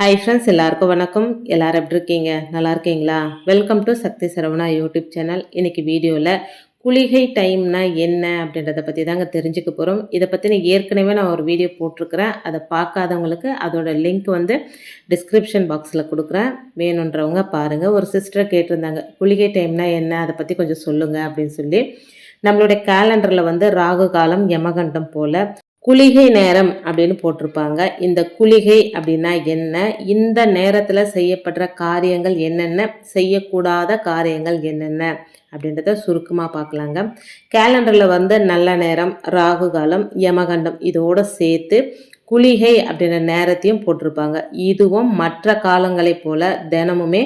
Hi friends எல்லாருக்கும் வணக்கம். எல்லாரும் எப்படி இருக்கீங்க? நல்லா இருக்கீங்களா? Welcome to Sakthi Saravana YouTube channel இன்றைக்கி வீடியோவில் குளிகை டைம்னா என்ன அப்படின்றத பற்றி தாங்க தெரிஞ்சுக்க போகிறோம் இதை பற்றி ஏற்கனவே நான் ஒரு வீடியோ போட்டிருக்கிறேன். அதை பார்க்காதவங்களுக்கு அதோட லிங்க் வந்து டிஸ்கிரிப்ஷன் பாக்ஸில் கொடுக்குறேன். வேணுன்றவங்க பாருங்கள் ஒரு சிஸ்டரை கேட்டிருந்தாங்க குளிகை டைம்னா என்ன? அதை பற்றி கொஞ்சம் சொல்லுங்கள் அப்படின்னு சொல்லி. நம்மளுடைய கேலண்டரில் வந்து ராகு காலம் யமகண்டம் போல் குளிகை நேரம் அப்படின்னு போட்டிருப்பாங்க. இந்த குளிகை அப்படின்னா என்ன? இந்த நேரத்தில் செய்யப்படுற காரியங்கள் என்னென்ன? செய்யக்கூடாத காரியங்கள் என்னென்ன? அப்படின்றத சுருக்கமாக பார்க்கலாங்க. கேலண்டரில் வந்து நல்ல நேரம் ராகு காலம் யமகண்டம் இதோடு சேர்த்து குளிகை அப்படின்ற நேரத்தையும் போட்டிருப்பாங்க. இதுவும் மற்ற காலங்களைப் போல தினமுமே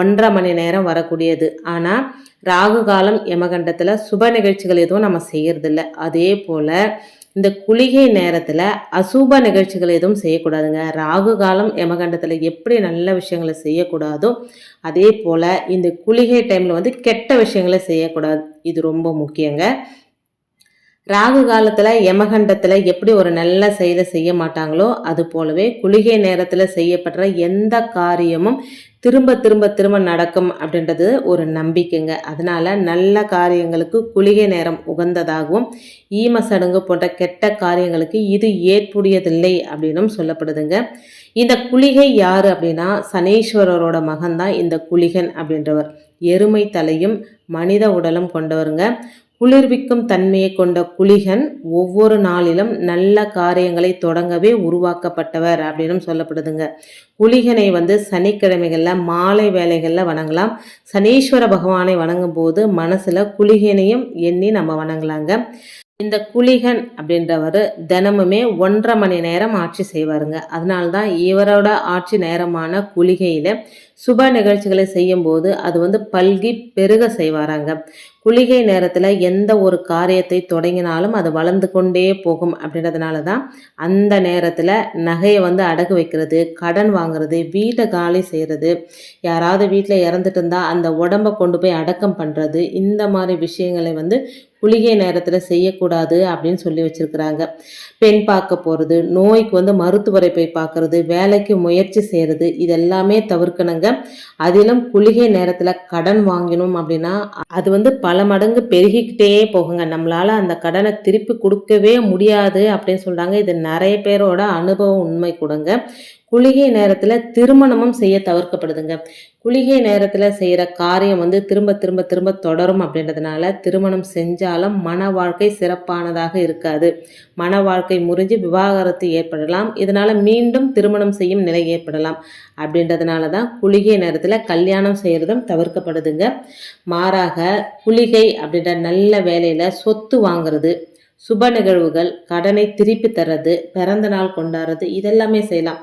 ஒன்றரை மணி நேரம் வரக்கூடியது. ஆனால் ராகு காலம் யமகண்டத்தில் சுப நிகழ்ச்சிகள் எதுவும் நம்ம செய்யறதில்ல. அதே போல் இந்த குளிகை நேரத்தில் அசூப நிகழ்ச்சிகள் எதுவும் செய்யக்கூடாதுங்க. ராகு காலம் யமகண்டத்தில் எப்படி நல்ல விஷயங்களை செய்யக்கூடாதோ அதே போல் இந்த குளிகை டைமில் வந்து கெட்ட விஷயங்களை செய்யக்கூடாது. இது ரொம்ப முக்கியங்க. ராகு காலத்தில் யமகண்டத்தில் எப்படி ஒரு நல்ல செயலை செய்ய மாட்டாங்களோ அது போலவே குளிகை நேரத்தில் செய்யப்படுற எந்த காரியமும் திரும்ப திரும்ப திரும்ப நடக்கும் அப்படின்றது ஒரு நம்பிக்கைங்க. அதனால் நல்ல காரியங்களுக்கு குளிகை நேரம் உகந்ததாகவும் ஈம சடங்கு போன்ற கெட்ட காரியங்களுக்கு இது ஏற்புடையதில்லை அப்படின்னும் சொல்லப்படுதுங்க. இந்த குளிகை யார் அப்படின்னா சனீஸ்வரரோட மகன்தான் இந்த குளிகன் அப்படின்றவர். எருமை தலையும் மனித உடலும் கொண்டவருங்க. குளிர்விக்கும் தன்மையை கொண்ட குளிகன் ஒவ்வொரு நாளிலும் நல்ல காரியங்களை தொடங்கவே உருவாக்கப்பட்டவர் அப்படின்னு சொல்லப்படுதுங்க. குளிகனை வந்து சனிக்கிழமைகளில் மாலை வேலைகளில் வணங்கலாம். சனீஸ்வர பகவானை வணங்கும் போது மனசில் குளிகனையும் எண்ணி நம்ம வணங்கலாங்க. இந்த குலிகன் அப்படின்றவர் தினமுமே ஒன்றரை மணி நேரம் ஆட்சி செய்வாருங்க. அதனால்தான் இவரோட ஆட்சி நேரமான குளிகையில் சுப நிகழ்ச்சிகளை செய்யும்போது அது வந்து பல்கி பெருக செய்வாராங்க. குளிகை நேரத்தில் எந்த ஒரு காரியத்தை தொடங்கினாலும் அது வளர்ந்து கொண்டே போகும் அப்படின்றதுனால தான் அந்த நேரத்தில் நகையை வந்து அடகு வைக்கிறது கடன் வாங்குறது வீட்டை காலி செய்கிறது யாராவது வீட்டில் இறந்துட்டு இருந்தால் அந்த உடம்பை கொண்டு போய் அடக்கம் பண்ணுறது இந்த மாதிரி விஷயங்களை வந்து குளிகை நேரத்தில் செய்யக்கூடாது அப்படின்னு சொல்லி வச்சுருக்கிறாங்க. பெண் பார்க்க போகிறது நோய்க்கு வந்து மருத்துவரை போய் பார்க்கறது வேலைக்கு முயற்சி செய்கிறது இதெல்லாமே தவிர்க்கணுங்க. அதிலும் குளிகை நேரத்தில் கடன் வாங்கினோம் அப்படின்னா அது வந்து பல மடங்கு பெருகிக்கிட்டே போகுங்க. நம்மளால் அந்த கடனை திருப்பி கொடுக்கவே முடியாது அப்படின்னு சொல்கிறாங்க இது நிறைய பேரோட அனுபவம் உண்மை கொடுங்க. குளிகை நேரத்தில் திருமணமும் செய்ய தவிர்க்கப்படுதுங்க. குளிகை நேரத்தில் செய்கிற காரியம் வந்து திரும்ப திரும்ப திரும்ப தொடரும் அப்படின்றதுனால திருமணம் செஞ்சாலும் மன வாழ்க்கை சிறப்பானதாக இருக்காது. மன வாழ்க்கை முறிஞ்சு விவாகரத்து ஏற்படலாம். இதனால் மீண்டும் திருமணம் செய்யும் நிலை ஏற்படலாம். அப்படின்றதுனால தான் குளிகை நேரத்தில் கல்யாணம் செய்கிறதும் தவிர்க்கப்படுதுங்க. மாறாக குளிகை அப்படின்ற நல்ல வேலையில் சொத்து வாங்குறது சுப நிகழ்வுகள் கடனை திருப்பி தர்றது பிறந்த நாள் கொண்டாடுறது இதெல்லாமே செய்யலாம்.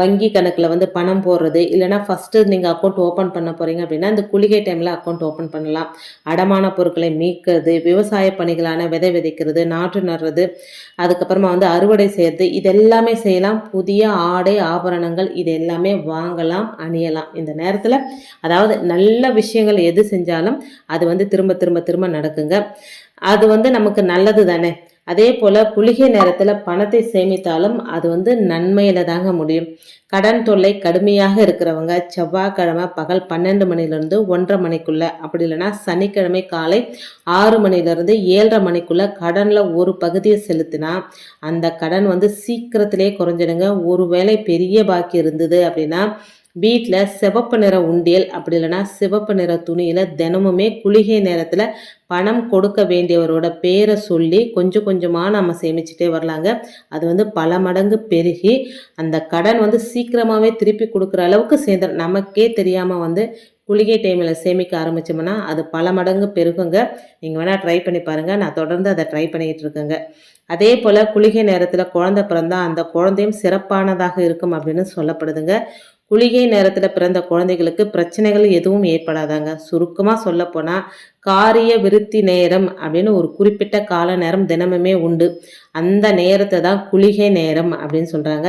வங்கி கணக்கில் வந்து பணம் போடுறது இல்லைனா ஃபஸ்ட்டு நீங்கள் அக்கௌண்ட் ஓப்பன் பண்ண போகிறீங்க அப்படின்னா இந்த குளிகை டைமில் அக்கௌண்ட் ஓப்பன் பண்ணலாம். அடமான பொருட்களை மீட்கிறது விவசாய பணிகளான விதை விதைக்கிறது நாற்று நடுறது அதுக்கப்புறமா வந்து அறுவடை செய்கிறது இதெல்லாமே செய்யலாம். புதிய ஆடை ஆபரணங்கள் இது எல்லாமே வாங்கலாம் அணியலாம். இந்த நேரத்தில் அதாவது நல்ல விஷயங்கள் எது செஞ்சாலும் அது வந்து திரும்ப திரும்ப திரும்ப நடக்குங்க. அது வந்து நமக்கு நல்லது தானே? அதே போல் குளிகை நேரத்தில் பணத்தை சேமித்தாலும் அது வந்து நன்மையில் தாங்க முடியும். கடன் தொல்லை கடுமையாக இருக்கிறவங்க செவ்வாய்க்கிழமை பகல் பன்னெண்டு மணிலேருந்து ஒன்றரை மணிக்குள்ளே அப்படி இல்லைன்னா சனிக்கிழமை காலை ஆறு மணிலேருந்து ஏழரை மணிக்குள்ளே கடனில் ஒரு பகுதியை செலுத்தினா அந்த கடன் வந்து சீக்கிரத்திலே குறைஞ்சிடுங்க. ஒருவேளை பெரிய பாக்கி இருந்தது அப்படின்னா வீட்டில் சிவப்பு நிற உண்டியல் அப்படி இல்லைன்னா சிவப்பு நிற துணியில் தினமுமே குளிகை நேரத்தில் பணம் கொடுக்க வேண்டியவரோட பேரை சொல்லி கொஞ்சம் கொஞ்சமாக நம்ம சேமிச்சுட்டே வரலாங்க. அது வந்து பல மடங்கு பெருகி அந்த கடன் வந்து சீக்கிரமாகவே திருப்பி கொடுக்குற அளவுக்கு சேர்ந்து நமக்கே தெரியாமல் வந்து குளிகை டைமில் சேமிக்க ஆரம்பித்தோம்னா அது பல மடங்கு பெருகுங்க. நீங்கள் வேணால் ட்ரை பண்ணி பாருங்கள் நான் தொடர்ந்து அதை ட்ரை பண்ணிகிட்டு இருக்கேங்க. அதே போல் குளிகை நேரத்தில் குழந்தை பிறந்தால் அந்த குழந்தையும் சிறப்பானதாக இருக்கும் அப்படின்னு சொல்லப்படுதுங்க. குளிகை நேரத்தில் பிறந்த குழந்தைகளுக்கு பிரச்சனைகள் எதுவும் ஏற்படாதாங்க. சுருக்கமாக சொல்லப்போனால் காரிய விருத்தி நேரம் அப்படின்னு ஒரு குறிப்பிட்ட கால நேரம் தினமுமே உண்டு. அந்த நேரத்தை தான் குளிகை நேரம் அப்படின்னு சொல்கிறாங்க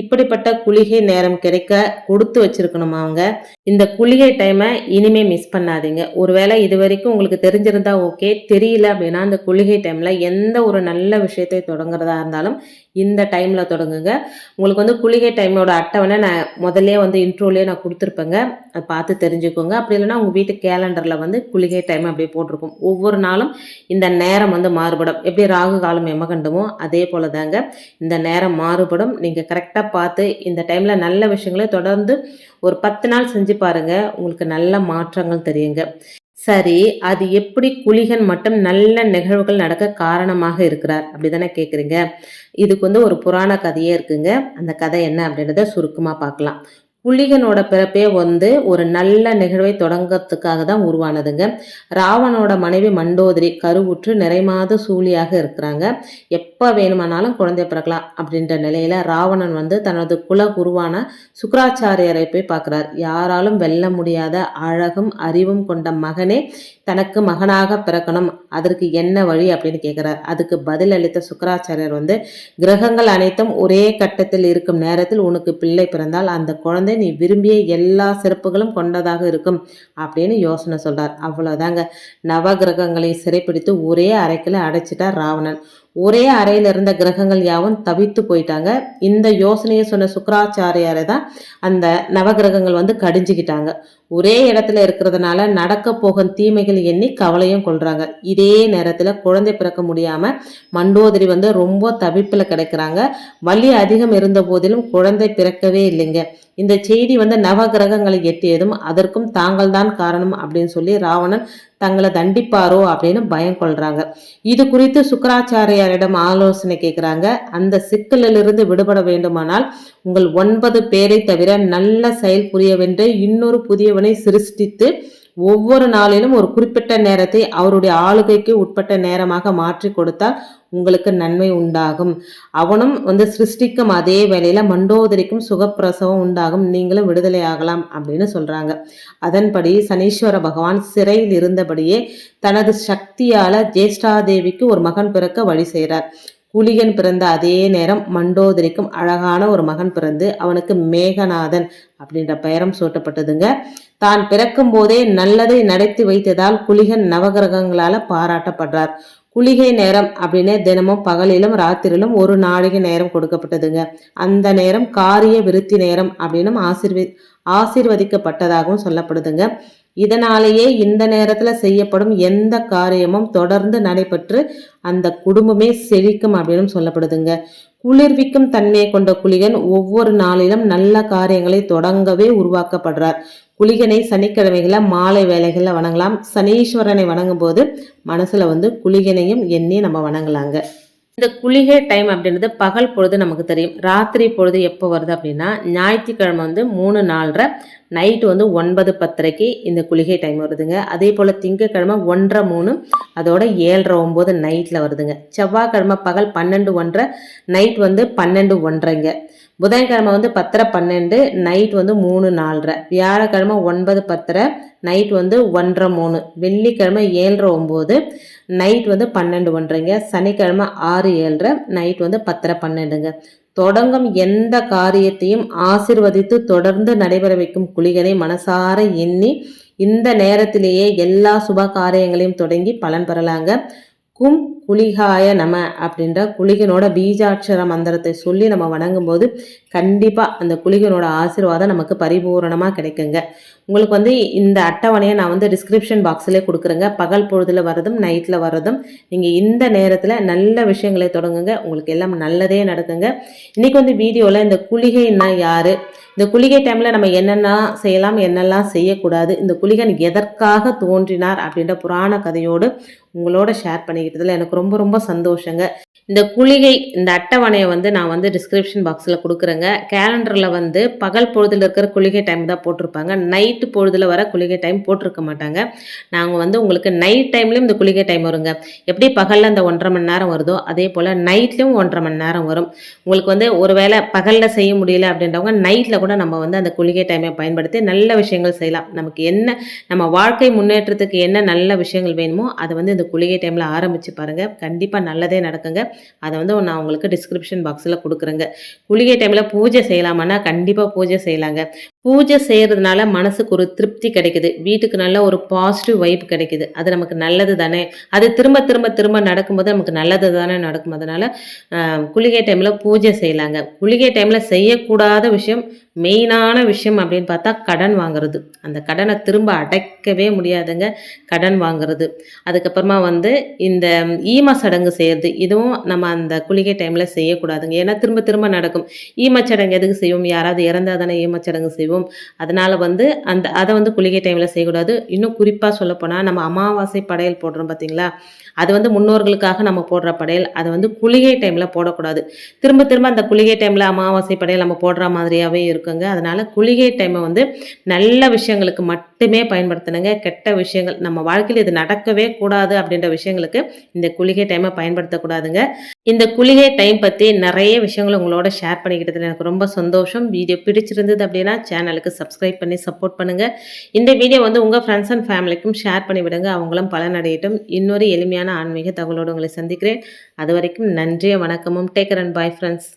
இப்படிப்பட்ட குளிகை நேரம் கிடைக்க கொடுத்து வச்சிருக்கணுமா அவங்க? இந்த குளிகை டைமை இனிமே மிஸ் பண்ணாதீங்க. ஒருவேளை இது வரைக்கும் உங்களுக்கு தெரிஞ்சிருந்தா ஓகே தெரியல அப்படின்னா அந்த குளிகை டைமில் எந்த ஒரு நல்ல விஷயத்தை தொடங்குறதா இருந்தாலும் இந்த டைமில் தொடங்குங்க. உங்களுக்கு வந்து குளிகை டைமோட அட்டவணை நான் முதல்ல வந்து இன்ட்ரோலேயே நான் கொடுத்துருப்பேங்க. அதை பார்த்து தெரிஞ்சுக்கோங்க. அப்படி இல்லைன்னா உங்கள் வீட்டு கேலண்டரில் வந்து குளிகை டைம் அப்படியே போட்டிருக்கும். ஒவ்வொரு நாளும் இந்த நேரம் வந்து மாறுபடும். எப்படி ராகு காலம் எமகண்டமோ அதே போல் தாங்க இந்த நேரம் மாறுபடும். நீங்கள் கரெக்டாக பார்த்து இந்த டைமில் நல்ல விஷயங்களை தொடர்ந்து ஒரு பத்து நாள் செஞ்சு பாருங்கள் உங்களுக்கு நல்ல மாற்றங்கள் தெரியுங்க. சரி அது எப்படி குளிகன் மட்டும் நல்ல நிகழ்வுகள் நடக்க காரணமாக இருக்கிறார்? அப்படிதானே கேட்குறீங்க இதுக்கு வந்து ஒரு புராண கதையே இருக்குங்க. அந்த கதை என்ன அப்படின்றத சுருக்கமாக பார்க்கலாம். புள்ளிகனோட பிறப்பே வந்து ஒரு நல்ல நிகழ்வை தொடங்கத்துக்காக தான் உருவானதுங்க. ராவனோட மனைவி மண்டோதரி கருவுற்று நிறைமாத சூழியாக இருக்கிறாங்க. எப்போ வேணுமானாலும் குழந்தை பிறக்கலாம் அப்படின்ற நிலையில ராவணன் வந்து தனது குல குருவான சுக்கராச்சாரியரை போய் பார்க்குறார். யாராலும் வெல்ல முடியாத அழகும் அறிவும் கொண்ட மகனே தனக்கு மகனாக பிறக்கணும். அதற்கு என்ன வழி அப்படின்னு கேட்குறார் அதுக்கு பதில் அளித்த சுக்கராச்சாரியர் வந்து கிரகங்கள் அனைத்தும் ஒரே கட்டத்தில் இருக்கும் நேரத்தில் உனக்கு பிள்ளை பிறந்தால் அந்த குழந்தை நீ விரும்பிய எல்லா சிறப்புகளும் கொண்டதாக இருக்கும் அப்படின்னு யோசனை சொல்றார். அவ்வளோதாங்க நவ கிரகங்களை சிறைப்பிடித்து ஒரே அறைக்கில் அடைச்சிட்டார் ராவணன். ஒரே அறையில் இருந்த கிரகங்கள் யாவும் தவித்து போயிட்டாங்க. இந்த யோசனையை சொன்ன சுக்கராச்சாரியாரை தான் அந்த நவகிரகங்கள் வந்து கடிஞ்சுக்கிட்டாங்க. ஒரே இடத்துல இருக்கிறதுனால நடக்க போகும் தீமைகள் எண்ணி கவலையும் கொள்றாங்க. இதே நேரத்தில் குழந்தை பிறக்க முடியாம மண்டோதரி வந்து ரொம்ப தவிப்பில் கிடைக்கிறாங்க. வலி அதிகம் இருந்த போதிலும் குழந்தை பிறக்கவே இல்லைங்க. இந்த செய்தி வந்து நவகிரகங்களை எட்டியதும் அதற்கும் தாங்கள் தான் காரணம் அப்படின்னு சொல்லி ராவணன் தங்களை தண்டிப்பாரோ அப்படின்னு பயம் கொள்றாங்க. இது குறித்து சுக்கராச்சாரியாரிடம் ஆலோசனை கேட்குறாங்க அந்த சிக்கலிலிருந்து விடுபட வேண்டுமானால் உங்கள் ஒன்பது பேரை தவிர நல்ல செயல் புரியவென்று இன்னொரு புதியவனை சிருஷ்டித்து ஒவ்வொரு நாளிலும் ஒரு குறிப்பிட்ட நேரத்தை அவருடைய ஆளுகைக்கு உட்பட்ட நேரமாக மாற்றி கொடுத்தால் உங்களுக்கு நன்மை உண்டாகும். அவனும் வந்து சிருஷ்டிக்கும் அதே வேளையில் மண்டோதரிக்கும் சுகப்பிரசவம் உண்டாகும். நீங்களும் விடுதலை ஆகலாம் அப்படின்னு சொல்கிறாங்க அதன்படி சனீஸ்வர பகவான் சிறையில் இருந்தபடியே தனது சக்தியால் ஜேஷ்டாதேவிக்கு ஒரு மகன் பிறக்க வழி செய்கிறார் புலிகன் பிறந்த அதே நேரம் மண்டோதரிக்கும் அழகான ஒரு மகன் பிறந்து அவனுக்கு மேகநாதன் அப்படின்ற பெயரும் சூட்டப்பட்டதுங்க. தான் பிறக்கும் போதே நல்லதை நடத்தி வைத்ததால் குலிகன் நவகிரகங்களால பாராட்டப்படுறார். குளிகை நேரம் அப்படின்னு தினமும் பகலிலும் ராத்திரிலும் ஒரு நாழிகை நேரம் கொடுக்கப்பட்டதுங்க. அந்த நேரம் காரிய விருத்தி நேரம் அப்படின்னு ஆசிர்வ ஆசீர்வதிக்கப்பட்டதாகவும் சொல்லப்படுதுங்க. இதனாலேயே இந்த நேரத்தில் செய்யப்படும் எந்த காரியமும் தொடர்ந்து நடைபெற்று அந்த குடும்பமே செழிக்கும் அப்படின்னு சொல்லப்படுதுங்க. குளிர்விக்கும் தன்மையை கொண்ட குளிகன் ஒவ்வொரு நாளிலும் நல்ல காரியங்களை தொடங்கவே உருவாக்கப்படுறார். குளிகனை சனிக்கிழமைகளை மாலை வேலைகளில் வணங்கலாம். சனீஸ்வரனை வணங்கும் போது மனசில் வந்து குளிகனையும் எண்ணி நம்ம வணங்கலாங்க. இந்த குளிகை டைம் அப்படின்றது பகல் பொழுது நமக்கு தெரியும். ராத்திரி பொழுது எப்போ வருது அப்படின்னா ஞாயிற்றுக்கிழமை வந்து மூணு நாலரை நைட்டு வந்து ஒன்பது பத்தரைக்கு இந்த குளிகை டைம் வருதுங்க. அதே போல் திங்கக்கிழமை ஒன்றரை மூணு அதோட ஏழரை ஒம்பது நைட்டில் வருதுங்க. செவ்வாய்க்கிழமை பகல் பன்னெண்டு ஒன்றரை நைட் வந்து பன்னெண்டு ஒன்றரைங்க. புதன்கிழமை வந்து பத்தரை பன்னெண்டு நைட் வந்து மூணு நாலரை வியாழக்கிழமை ஒன்பது பத்தரை நைட் வந்து ஒன்றரை மூணு. வெள்ளிக்கிழமை ஏழரை ஒம்பது நைட் வந்து பன்னெண்டு ஒன்றரைங்க. சனிக்கிழமை ஆறு ஏழரை நைட் வந்து பத்தரை பன்னெண்டுங்க. தொடங்கும் எந்த காரியத்தையும் ஆசிர்வதித்து தொடர்ந்து நடைபெற வைக்கும் குழிகளை மனசார எண்ணி இந்த நேரத்திலேயே எல்லா சுப காரியங்களையும் தொடங்கி பலன் பெறலாங்க. கும் குளிகாய நம அப்படின்ற குளிகனோட பீஜாட்சர மந்திரத்தை சொல்லி நம்ம வணங்கும் போது கண்டிப்பாக அந்த குளிகனோட ஆசீர்வாதம் நமக்கு பரிபூரணமாக கிடைக்குங்க. உங்களுக்கு வந்து இந்த அட்டவணையை நான் வந்து டிஸ்கிரிப்ஷன் பாக்ஸ்லேயே கொடுக்குறேங்க. பகல் பொழுதில் வரதும் நைட்டில் வரதும் நீங்கள் இந்த நேரத்தில் நல்ல விஷயங்களை தொடங்குங்க. உங்களுக்கு எல்லாம் நல்லதே நடக்குங்க. இன்றைக்கி வந்து வீடியோவில் இந்த குளிகைன்னா யார்? இந்த குளிகை டைமில் நம்ம என்னென்னலாம் செய்யலாம் என்னெல்லாம் செய்யக்கூடாது? இந்த குளிகன் எதற்காக தோன்றினார் அப்படின்ற புராண கதையோடு உங்களோட ஷேர் பண்ணிக்கிட்டதில் எனக்கு ரொம்ப ரொம்ப சந்தோஷங்க. இந்த குளிகை இந்த அட்டவணையை வந்து நான் வந்து டிஸ்கிரிப்ஷன் பாக்ஸில் கொடுக்குறேங்க. கேலண்டரில் வந்து பகல் பொழுதில் இருக்கிற குளிகை டைம் தான் போட்டிருப்பாங்க. நைட்டு பொழுதில் வர குளிகை டைம் போட்டிருக்க மாட்டாங்க. நாங்கள் வந்து உங்களுக்கு நைட் டைம்லேயும் இந்த குளிகை டைம் வருங்க. எப்படி பகலில் அந்த ஒன்றரை மணி நேரம் வருதோ அதே போல் நைட்லேயும் ஒன்றரை மணி நேரம் வரும். உங்களுக்கு வந்து ஒரு வேளை பகலில் செய்ய முடியல அப்படின்றவங்க நைட்டில் கூட நம்ம வந்து அந்த குளிகை டைமை பயன்படுத்தி நல்ல விஷயங்கள் செய்யலாம். நமக்கு என்ன நம்ம வாழ்க்கை முன்னேற்றத்துக்கு என்ன நல்ல விஷயங்கள் வேணுமோ அதை வந்து இந்த குளிகை டைமில் ஆரம்பித்து பாருங்கள் கண்டிப்பாக நல்லதே நடக்குங்க. அதை வந்து நான் உங்களுக்கு டிஸ்கிரிப்ஷன் பாக்ஸில் கொடுக்குறேங்க. குளிகை டைமில் பூஜை செய்யலாமான்னா கண்டிப்பாக பூஜை செய்யலாங்க. பூஜை செய்கிறதுனால மனசுக்கு ஒரு திருப்தி கிடைக்குது. வீட்டுக்கு நல்ல ஒரு பாசிட்டிவ் வைப் கிடைக்குது. அது நமக்கு நல்லது தானே? அது திரும்ப திரும்ப திரும்ப நடக்கும்போது நமக்கு நல்லது தானே நடக்கும். அதனால் குளிகை டைமில் பூஜை செய்யலாங்க. குளிகை டைமில் செய்யக்கூடாத விஷயம் மெயினான விஷயம் அப்படின்னு பார்த்தா கடன் வாங்குறது. அந்த கடனை திரும்ப அடைக்கவே முடியாதுங்க. கடன் வாங்குறது. அதுக்கப்புறமா வந்து இந்த ஈம சடங்கு செய்கிறது இதுவும் நம்ம அந்த குளிகை டைமில் செய்யக்கூடாதுங்க. ஏன்னா திரும்ப திரும்ப நடக்கும். ஈமச்சடங்கு எதுக்கு செய்வோம்? யாராவது இறந்தால் தானே ஈமச்சடங்கு செய்வோம். அதனால் வந்து அந்த அதை வந்து குளிகை டைமில் செய்யக்கூடாது. இன்னும் குறிப்பாக சொல்லப்போனால் நம்ம அமாவாசை படையல் போடுறோம் பார்த்தீங்களா அது வந்து முன்னோர்களுக்காக நம்ம போடுற படையல். அதை வந்து குளிகை டைமில் போடக்கூடாது. திரும்ப திரும்ப அந்த குளிகை டைமில் அமாவாசை படையல் நம்ம போடுற மாதிரியாகவே இருக்குங்க. அதனால் குளிகை டைமை வந்து நல்ல விஷயங்களுக்கு மட்டும் மட்டுமே பயன்படுத்தணுங்க. கெட்ட விஷயங்கள் நம்ம வாழ்க்கையில் இது நடக்கவே கூடாது அப்படின்ற விஷயங்களுக்கு இந்த குளிகை டைமை பயன்படுத்தக்கூடாதுங்க. இந்த குளிகை டைம் பற்றி நிறைய விஷயங்களை உங்களோட ஷேர் பண்ணிக்கிட்டது எனக்கு ரொம்ப சந்தோஷம். வீடியோ பிடிச்சிருந்தது அப்படின்னா சேனலுக்கு சப்ஸ்கிரைப் பண்ணி சப்போர்ட் பண்ணுங்கள் இந்த வீடியோ வந்து உங்கள் ஃப்ரெண்ட்ஸ் அண்ட் ஃபேமிலிக்கும் ஷேர் பண்ணிவிடுங்க. அவங்களும் பலனடையட்டும். இன்னொரு எளிமையான ஆன்மீக தகவலோடு உங்களை சந்திக்கிறேன். அது வரைக்கும் நன்றிய வணக்கமும். Taker and bye friends